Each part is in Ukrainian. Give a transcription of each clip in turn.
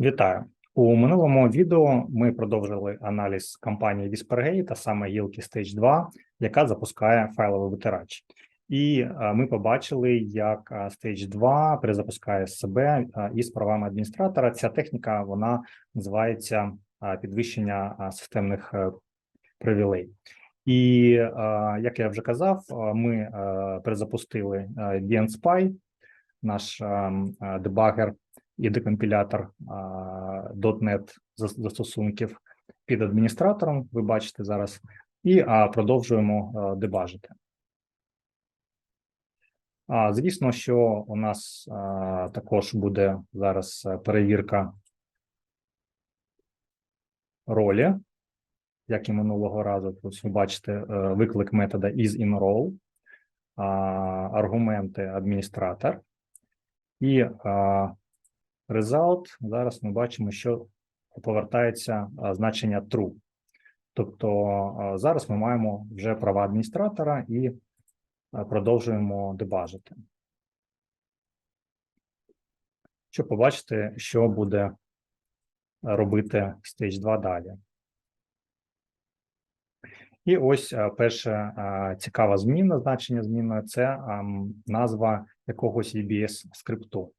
Вітаю у минулому відео. Ми продовжили аналіз кампанії Whispergate, а саме Yilki Stage 2, яка запускає файловий витирач. І е, ми побачили, як е, Stage 2 перезапускає себе е, із правами адміністратора. Ця техніка вона називається підвищення системних привілей. І як я вже казав, ми перезапустили VNSpy, наш е, е, дебагер і декомпілятор .NET застосунків під адміністратором. Ви бачите зараз, і продовжуємо а, дебажити. А, звісно, що у нас а, також буде зараз е, перевірка ролі, як і минулого разу. Ось ви бачите е, виклик метода isInRole, а, аргументи адміністратор і а, result. Зараз ми бачимо, що повертається значення true. Тобто зараз ми маємо вже права адміністратора і продовжуємо дебажити. Щоб побачити, що буде робити Stage 2 далі. І ось перша цікава зміна, значення зміни це назва якогось EBS скрипту.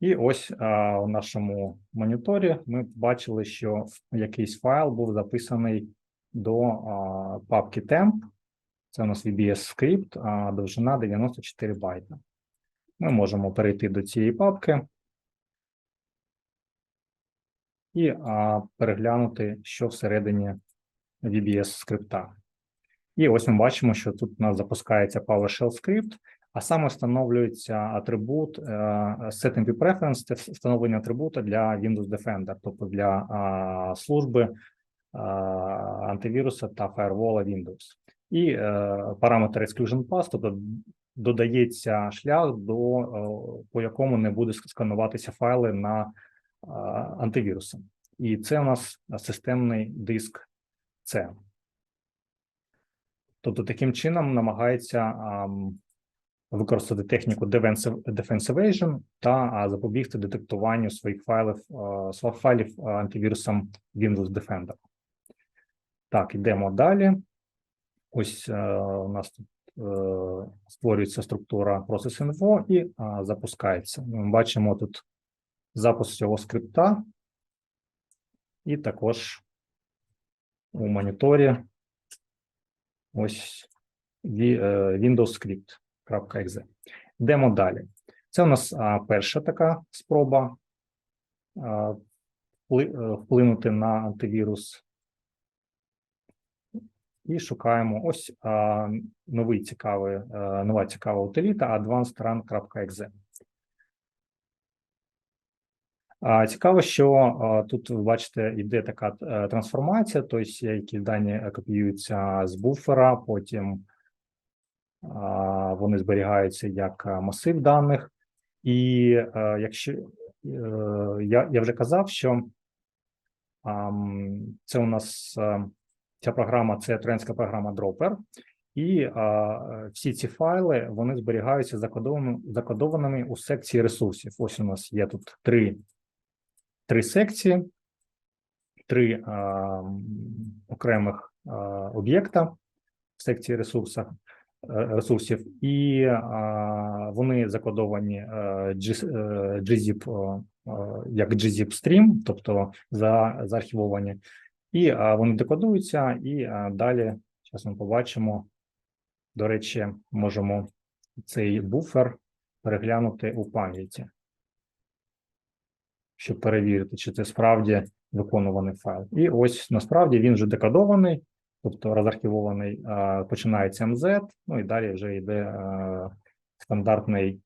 І ось а, у нашому моніторі ми бачили, що якийсь файл був записаний до а, папки temp. Це у нас VBS скрипт, а довжина 94 байта. Ми можемо перейти до цієї папки і а, переглянути, що всередині VBS скрипта. І ось ми бачимо, що тут у нас запускається PowerShell скрипт, а саме встановлюється атрибут е, setMP preference, це встановлення атрибута для Windows Defender, тобто для служби антивіруса та фаєрвола Windows. І е, параметр exclusion path, тобто додається шлях, до, е, по якому не буде скануватися файли на антивірусом. І це у нас системний диск C. Тобто таким чином намагається ам, використати техніку Defensive Defense Evasion та запобігти детектуванню своїх файлів, своїх файлів антивірусом Windows Defender. Так, йдемо далі. Ось е, у нас тут е, створюється структура Process.info і запускається. Ми бачимо тут запуск цього скрипта, і також у моніторі ось е, Script.exe. Йдемо далі. Це у нас перша така спроба е, вплинути на антивірус. І шукаємо ось новий цікавий, е, нова цікава утиліта advancedrun.exe. Цікаво, що тут ви бачите, йде така е, трансформація, тобто які дані копіюються з буфера, потім вони зберігаються як е, масив даних. І е, якщо е, я, я вже казав, що це у нас ця програма, це тренська програма Dropper, і всі ці файли вони зберігаються закодованими, закодованими у секції ресурсів. Ось у нас є тут три три секції, три а, окремих а, об'єкта в секції ресурсах, ресурсів, і вони закодовані е, е, gzip, о, як gzip stream, тобто за, заархівовані, і вони декодуються, і далі, зараз ми побачимо, до речі, можемо цей буфер переглянути у пам'яті щоб перевірити, чи це справді виконуваний файл. І ось насправді він вже декодований, тобто розархівований, починається MZ, ну і далі вже йде стандартний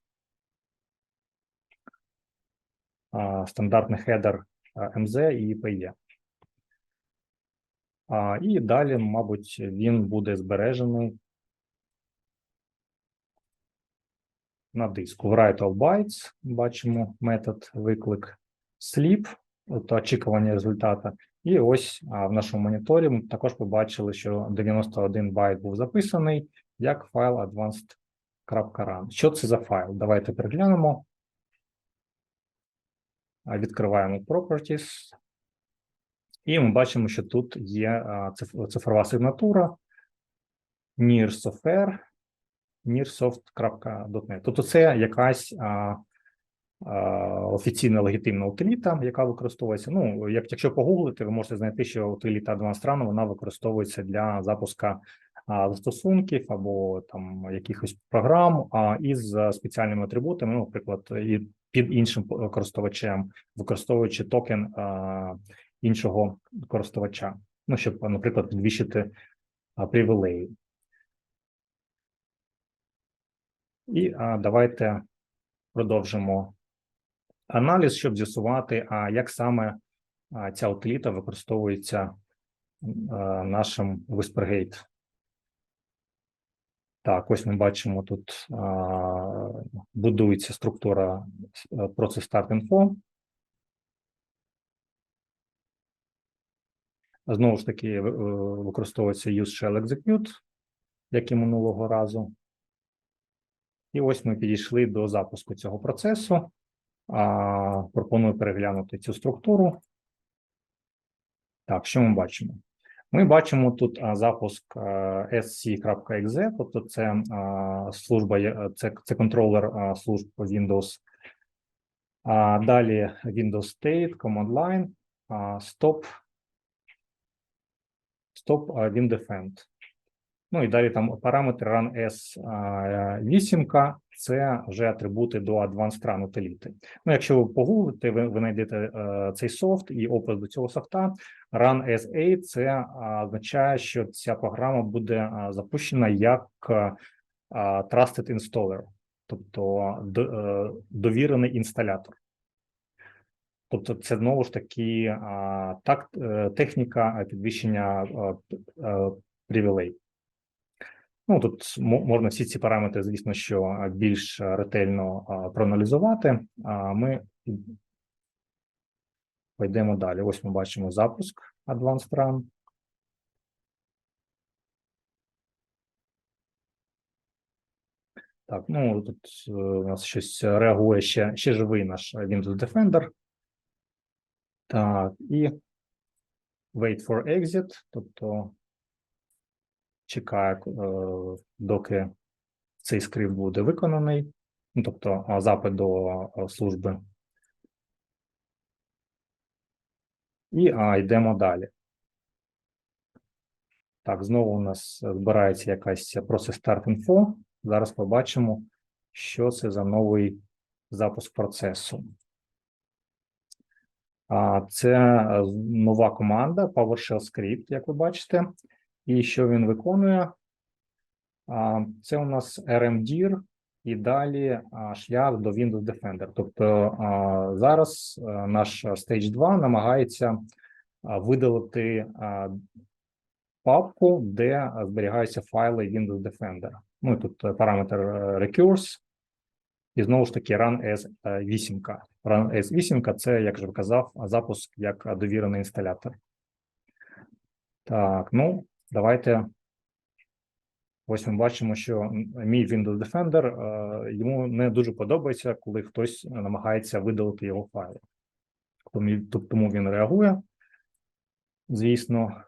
стандартний хедер MZ і PE. І далі, мабуть, він буде збережений на диску. Write of bytes бачимо метод виклик sleep, тобто очікування результата, І ось в нашому моніторі ми також побачили, що 91 байт був записаний як файл advanced.run. Що це за файл? Давайте переглянемо. Відкриваємо Properties. І ми бачимо, що тут є цифрова сигнатура nearsoftware, nearsoft.net. Тобто це якась а, офіційна легітимна утиліта, яка використовується. Ну, як, якщо погуглити, ви можете знайти, що утиліта Run, вона використовується для запуска застосунків або там якихось програм із спеціальними атрибутами, ну, наприклад, і під іншим користувачем, використовуючи токен іншого користувача. Ну, щоб, наприклад, підвищити привілеї. І а, давайте продовжимо аналіз, щоб з'ясувати, а як саме ця утиліта використовується нашим Whispergate. Так, ось ми бачимо тут будується структура е, Start Info. Знову ж таки, е, використовується use shell execute, як і минулого разу. І ось ми підійшли до запуску цього процесу. Пропоную переглянути цю структуру. Так, що ми бачимо? Ми бачимо тут запуск а, sc.exe, тобто це служба, це, це контролер служб Windows. Далі Windows State, Command Line, Stop, Stop WinDefend. Ну і далі там параметр run s 8 це вже атрибути до Advanced Run утиліти. Ну, якщо ви погуглите, ви, ви знайдете е, цей софт і опис до цього софта. Run SA це означає, що ця програма буде а, запущена як а, Trusted Installer, тобто до, е, довірений інсталятор. Тобто, це знову ж таки так, е, техніка підвищення е, привілей. Ну, тут можна всі ці параметри, звісно, що більш ретельно проаналізувати. А ми пойдемо далі. Ось ми бачимо запуск Advanced Run. Так, ну тут е, у нас щось реагує ще, ще живий наш Windows Defender. Так, і wait for exit, тобто чекає, е, доки цей скрипт буде виконаний, ну, тобто запит до служби. І а, йдемо далі. Так, знову у нас збирається якась Process Start Info. Зараз побачимо, що це за новий запуск процесу. Це е, нова команда PowerShell Script, як ви бачите. І що він виконує? Це у нас RMDIR і далі шлях до Windows Defender. Тобто зараз наш Stage 2 намагається видалити папку, де зберігаються файли Windows Defender. Ну тут е, параметр е, recurse, і знову ж таки run as 8. Run as 8 це, як же казав, запуск як довірений інсталятор. Так, ну, давайте. Ось ми бачимо, що мій Windows Defender е, йому не дуже подобається, коли хтось намагається видалити його файли. Тому, він реагує. Звісно,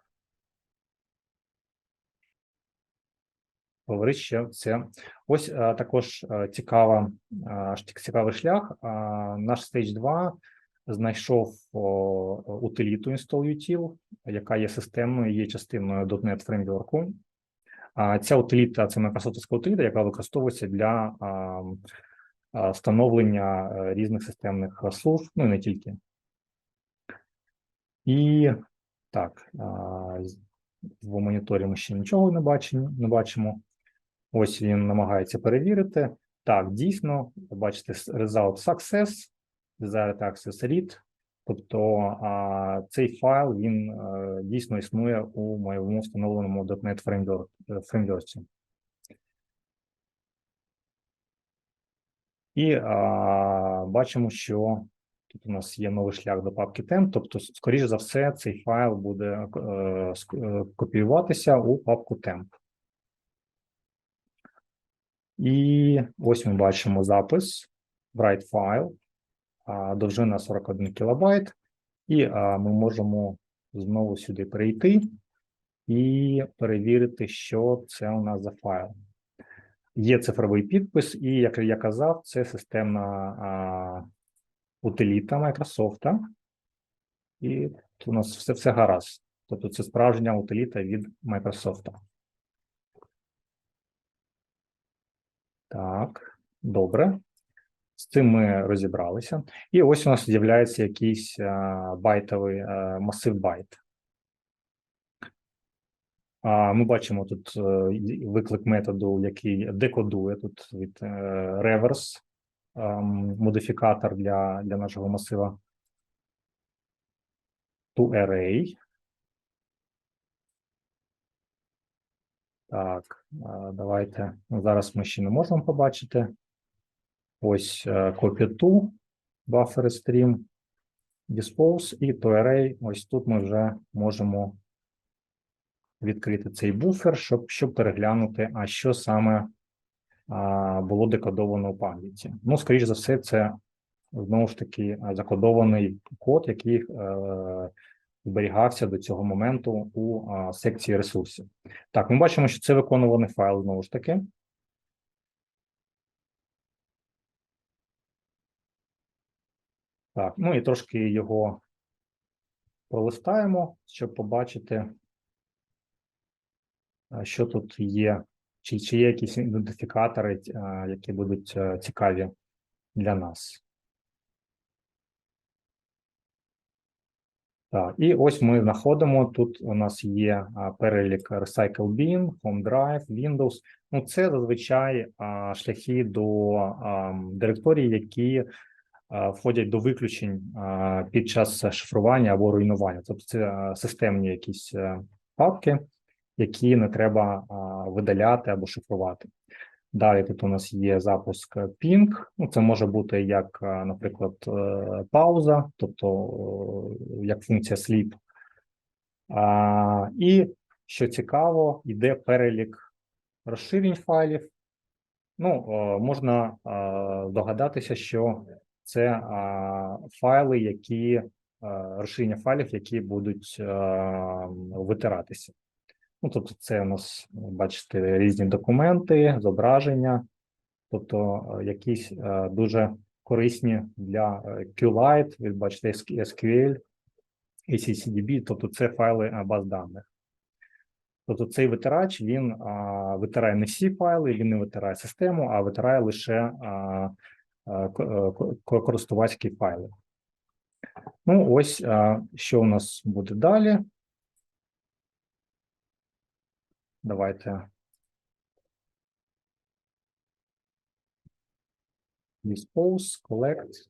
говорить, що це ось е, також е, цікава, цікавий шлях. Наш Stage 2 знайшов утиліту install-util, яка є системною, є частиною .NET фреймворку. Ця утиліта це Microsoft утиліта, яка використовується для встановлення е, різних системних служб, ну і не тільки. І так, в моніторі ми ще нічого не бачимо. Не бачимо. Ось він намагається перевірити. Так, дійсно, бачите, result success, desired access read. Тобто цей файл він е, дійсно існує у моєму встановленому .NET фреймворк, е, фреймворці. І а, бачимо, що Тут у нас є новий шлях до папки temp, тобто, скоріш за все, цей файл буде е, е, копіюватися у папку temp. І ось ми бачимо запис write файл, довжина 41 кілобайт, і ми можемо знову сюди перейти і перевірити, що це у нас за файл. Є цифровий підпис, і як я казав, це системна а, утиліта Microsoft. І тут у нас все, все гаразд. Тобто це справжня утиліта від Microsoft. Так, добре. З цим ми розібралися. І ось у нас з'являється якийсь байтовий масив байт. Ми бачимо тут е, виклик методу, який декодує тут від е, reverse ем, модифікатор для, для нашого масива to array. Так, давайте. Зараз ми ще не можемо побачити. Ось е, copy to, buffer stream, dispose і to array. Ось тут ми вже можемо відкрити цей буфер, щоб, щоб переглянути, а що саме а, було декодовано у пам'яті. Ну, скоріш за все, це знову ж таки закодований код, який е, зберігався до цього моменту у а, секції ресурсів. Так, ми бачимо, що це виконуваний файл знову ж таки. Так, ну і трошки його пролистаємо, щоб побачити, що тут є, чи, чи є якісь ідентифікатори, які будуть е, цікаві для нас. Так, і ось ми знаходимо. Тут у нас є перелік Recycle Bin, Home Drive, Windows. Ну, це зазвичай шляхи до а, директорій, які входять до виключень під час шифрування або руйнування. Тобто це системні якісь е, папки, які не треба видаляти або шифрувати. Далі тут у нас є запуск ping. Ну, це може бути як, наприклад, е, пауза, тобто е, як функція sleep. А, І що цікаво, йде перелік розширень файлів. Ну, можна догадатися, що це а, файли, які е, розширення файлів, які будуть е, витиратися. Ну, тобто, це у нас, бачите, різні документи, зображення, тобто е, якісь е, дуже корисні для е, QLite, ви бачите, SQL, ACCDB, тобто це файли е, баз даних. Тобто цей витирач він а, витирає не всі файли, він не витирає систему, а витирає лише а, користувацькі файли. Ну, ось що у нас буде далі. Давайте. Dispose, collect.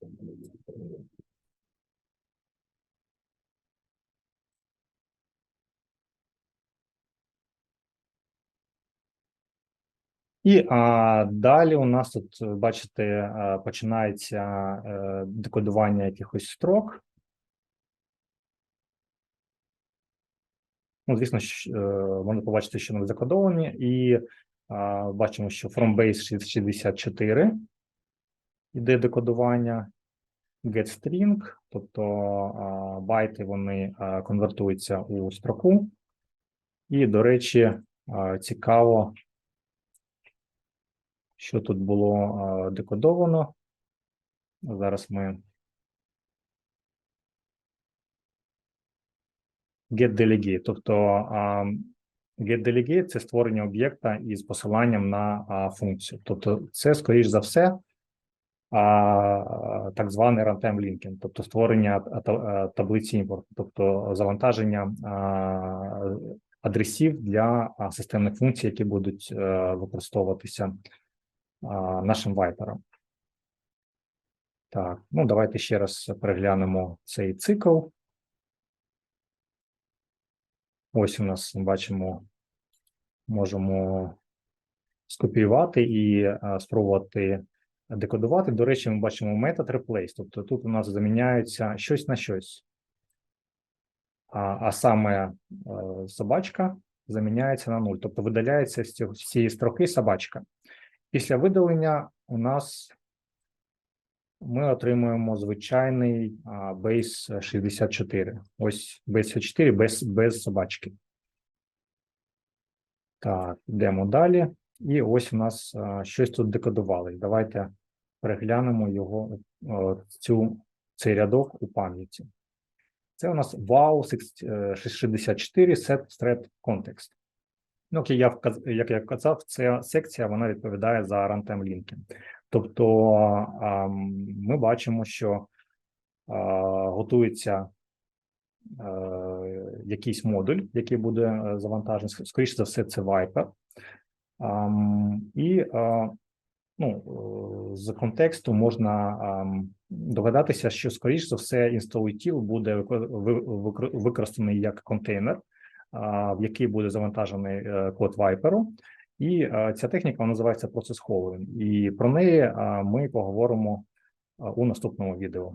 І а, далі у нас тут, е, бачите, починається е, декодування якихось строк. Ну, звісно, е, можна побачити, що вони закодовані, і а, бачимо, що from base 64 іде декодування, getString, тобто а, байти вони а, конвертуються у строку. І, до речі, а, цікаво, що тут було декодовано. Зараз ми getDelegate. Тобто а, getDelegate – це створення об'єкта із посиланням на функцію. Тобто, це, скоріш за все, так званий runtime linking, тобто створення та- таблиці імпорту, тобто завантаження адресів для системних функцій, які будуть е, використовуватися нашим вайпером. Так, ну давайте ще раз переглянемо цей цикл. Ось у нас бачимо, можемо скопіювати і спробувати декодувати. До речі, ми бачимо метод replace, тобто тут у нас заміняється щось на щось. А, а саме е, собачка заміняється на 0, тобто видаляється з цієї строки собачка. Після видалення у нас ми отримуємо звичайний base 64. Ось base 64 без, без собачки. Так, йдемо далі. І ось у нас щось тут декодували. Давайте переглянемо його, цю, цей рядок у пам'яті. Це у нас wow 64 set thread context. Ну, як я, вказ- як я казав, ця секція вона відповідає за runtime лінки. Тобто ми бачимо, що готується е, якийсь модуль, який буде е, завантажений. Скоріше за все, це Viper. І ну, е, з контексту можна догадатися, що скоріш за все InstallUtil буде вико- ви- викор- використаний як контейнер, в який буде завантажений е, код Viper. І е, ця техніка називається процес Holding. І про неї ми поговоримо у наступному відео.